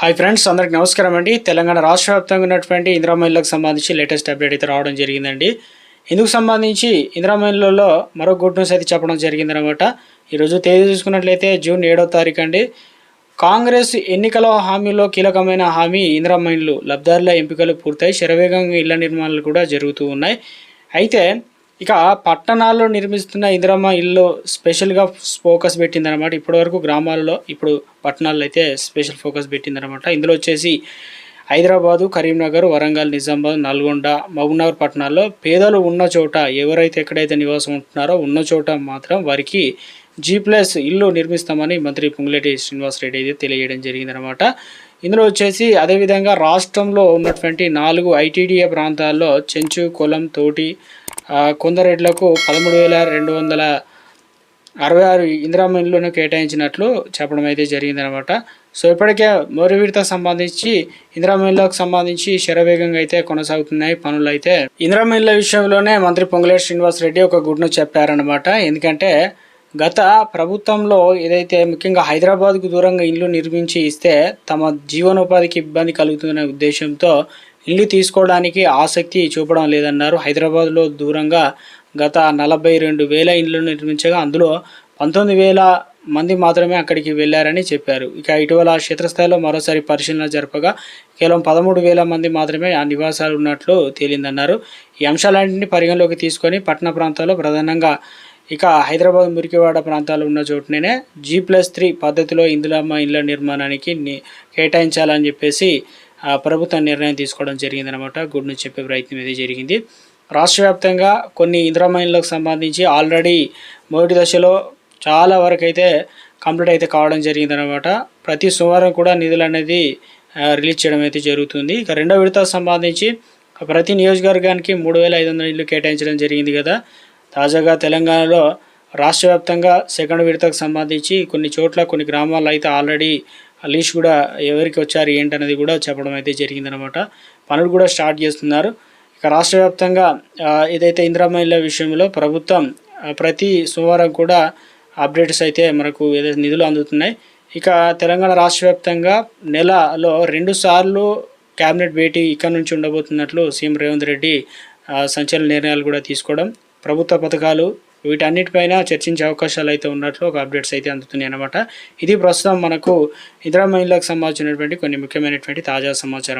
Hi friends అందరికి నమస్కారం అండి. తెలంగాణ రాష్ట్ర వ్యాప్తంగా ఉన్నటువంటి ఇందిరామైన్లకు సంబంధించి లేటెస్ట్ అప్డేట్ అయితే రావడం జరిగిందండి. ఇందుకు సంబంధించి ఇందిరామైన్లలో మరో గుడ్ న్యూస్ అయితే చెప్పడం జరిగిందనమాట. ఈరోజు తేదీ చూసుకున్నట్లయితే జూన్ ఏడో తారీఖు అండి. కాంగ్రెస్ ఎన్నికల హామీలో కీలకమైన హామీ ఇందిరామైన్లు లబ్ధారుల ఎంపికలు పూర్తయి శరవేగంగా ఇళ్ళ నిర్మాణాలు కూడా జరుగుతూ ఉన్నాయి. అయితే ఇక పట్టణాల్లో నిర్మిస్తున్న ఇందిరమ్మ ఇల్లు స్పెషల్గా ఫోకస్ పెట్టిందనమాట ఇప్పటివరకు గ్రామాలలో ఇప్పుడు పట్టణాల్లో అయితే స్పెషల్ ఫోకస్ పెట్టిందనమాట ఇందులో వచ్చేసి హైదరాబాదు కరీంనగర్ వరంగల్ నిజామాబాద్ నల్గొండ మహబూబ్నగర్ పట్టణాల్లో పేదలు ఉన్న చోట ఎవరైతే ఎక్కడైతే నివాసం ఉంటున్నారో ఉన్న చోట మాత్రం వారికి జీ ప్లస్ ఇల్లు నిర్మిస్తామని మంత్రి పొంగులేటి శ్రీనివాసరెడ్డి అయితే తెలియజేయడం జరిగిందనమాట ఇందులో వచ్చేసి అదేవిధంగా రాష్ట్రంలో ఉన్నటువంటి నాలుగు ఐటీడీఏ ప్రాంతాల్లో చెంచు కొలం తోటి కొందరెడ్లకు పదమూడు వేల రెండు వందల అరవై ఆరు ఇందిరామ కేటాయించినట్లు చెప్పడం అయితే జరిగిందనమాట సో ఇప్పటికే మోరి సంబంధించి ఇందిరామ సంబంధించి శరవేగంగా అయితే కొనసాగుతున్నాయి పనులు అయితే. ఇందిరామ విషయంలోనే మంత్రి పొంగులేటి శ్రీనివాస్ రెడ్డి ఒక గుడ్ను చెప్పారనమాట ఎందుకంటే గత ప్రభుత్వంలో ఏదైతే ముఖ్యంగా హైదరాబాద్కు దూరంగా ఇల్లు నిర్మించి ఇస్తే తమ జీవనోపాధికి ఇబ్బంది కలుగుతుందనే ఉద్దేశంతో ఇల్లు తీసుకోవడానికి ఆసక్తి చూపడం లేదన్నారు. హైదరాబాద్లో దూరంగా గత నలభై రెండు వేల ఇండ్లను నిర్మించగా అందులో పంతొమ్మిది వేల మంది మాత్రమే అక్కడికి వెళ్ళారని చెప్పారు. ఇక ఇటీవల క్షేత్రస్థాయిలో మరోసారి పరిశీలన జరపగా కేవలం పదమూడు వేల మంది మాత్రమే ఆ నివాసాలు ఉన్నట్లు తేలిందన్నారు. ఈ అంశాలన్నింటినీ పరిగణలోకి తీసుకొని పట్టణ ప్రాంతాల్లో ప్రధానంగా ఇక హైదరాబాద్ మురికివాడ ప్రాంతాలు ఉన్న చోటునే జీ ప్లస్ త్రీ పద్ధతిలో ఇందులమ్మ ఇళ్ళ నిర్మాణానికి కేటాయించాలని చెప్పేసి ప్రభుత్వం నిర్ణయం తీసుకోవడం జరిగిందనమాట గుడ్ న్యూస్ చెప్పే ప్రయత్నం ఇది జరిగింది. రాష్ట్ర వ్యాప్తంగా కొన్ని ఇంద్రమైన్లకు సంబంధించి ఆల్రెడీ మొదటి దశలో చాలా వరకు అయితే కంప్లీట్ అయితే కావడం జరిగిందనమాట ప్రతి సోమవారం కూడా నిధులు అనేది రిలీజ్ చేయడం అయితే జరుగుతుంది. ఇక రెండో విడతకు సంబంధించి ప్రతి నియోజకవర్గానికి మూడు వేల ఐదు వందల ఇళ్ళు కేటాయించడం జరిగింది కదా. తాజాగా తెలంగాణలో రాష్ట్ర వ్యాప్తంగా సెకండ్ విడతకు సంబంధించి కొన్ని చోట్ల కొన్ని గ్రామాల్లో అయితే ఆల్రెడీ లీస్ట్ కూడా ఎవరికి వచ్చారు ఏంటనేది కూడా చెప్పడం అయితే జరిగిందనమాట. పనులు కూడా స్టార్ట్ చేస్తున్నారు. ఇక రాష్ట్ర వ్యాప్తంగా ఏదైతే ఇందిరామహిళ విషయంలో ప్రభుత్వం ప్రతి సోమవారం కూడా అప్డేట్స్ అయితే మనకు ఏదైతే నిధులు అందుతున్నాయి. ఇక తెలంగాణ రాష్ట్ర వ్యాప్తంగా నెలలో రెండుసార్లు క్యాబినెట్ భేటీ ఇక్కడ నుంచి ఉండబోతున్నట్లు సీఎం రేవంత్ రెడ్డి సంచలన నిర్ణయాలు కూడా తీసుకోవడం ప్రభుత్వ పథకాలు వీటన్నిటిపైన చర్చించే అవకాశాలు అయితే ఉన్నట్లు ఒక అప్డేట్స్ అయితే అందుతున్నాయి అన్నమాట. ఇది ప్రస్తుతం మనకు ఇతర మహిళలకు సంబంధించినటువంటి కొన్ని ముఖ్యమైనటువంటి తాజా సమాచారం.